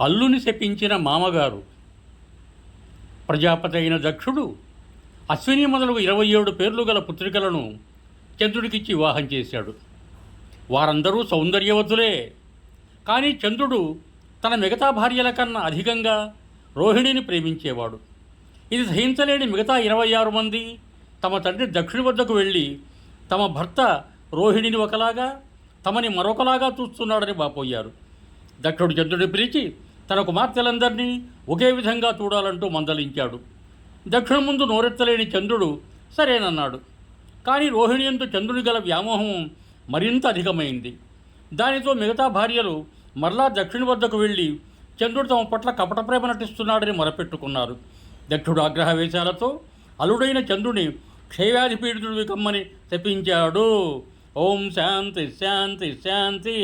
అల్లుని శపించిన మామగారు ప్రజాపతి అయిన దక్షుడు అశ్విని మొదలగు ఇరవై ఏడు పేర్లు గల పుత్రికలను చంద్రుడికిచ్చి వివాహం చేశాడు. వారందరూ సౌందర్యవతులే. కానీ చంద్రుడు తన మిగతా భార్యల కన్నా అధికంగా రోహిణిని ప్రేమించేవాడు. ఇది సహించలేని మిగతా ఇరవై ఆరు మంది తమ తండ్రి దక్షిణ వద్దకు వెళ్ళి తమ భర్త రోహిణిని ఒకలాగా తమని మరొకలాగా చూస్తున్నాడని బాపోయారు దక్షుడు చంద్రుడిని పిలిచి తన కుమార్తెలందరినీ ఒకే విధంగా చూడాలంటూ మందలించాడు. దక్షిణ ముందు నోరెత్తలేని చంద్రుడు సరేనన్నాడు. కానీ రోహిణి ఎందు చంద్రుడి గల వ్యామోహం మరింత అధికమైంది. దానితో మిగతా భార్యలు మరలా దక్షిణ వద్దకు వెళ్ళి చంద్రుడు తమ పట్ల కపట ప్రేమ నటిస్తున్నాడని మొరపెట్టుకున్నారు. దక్షుడు ఆగ్రహవేశాలతో అలుడైన చంద్రుని క్షయవ్యాధి పీడితుడివి కమ్మని తెప్పించాడు. ఓం శాంతి శాంతి శాంతి.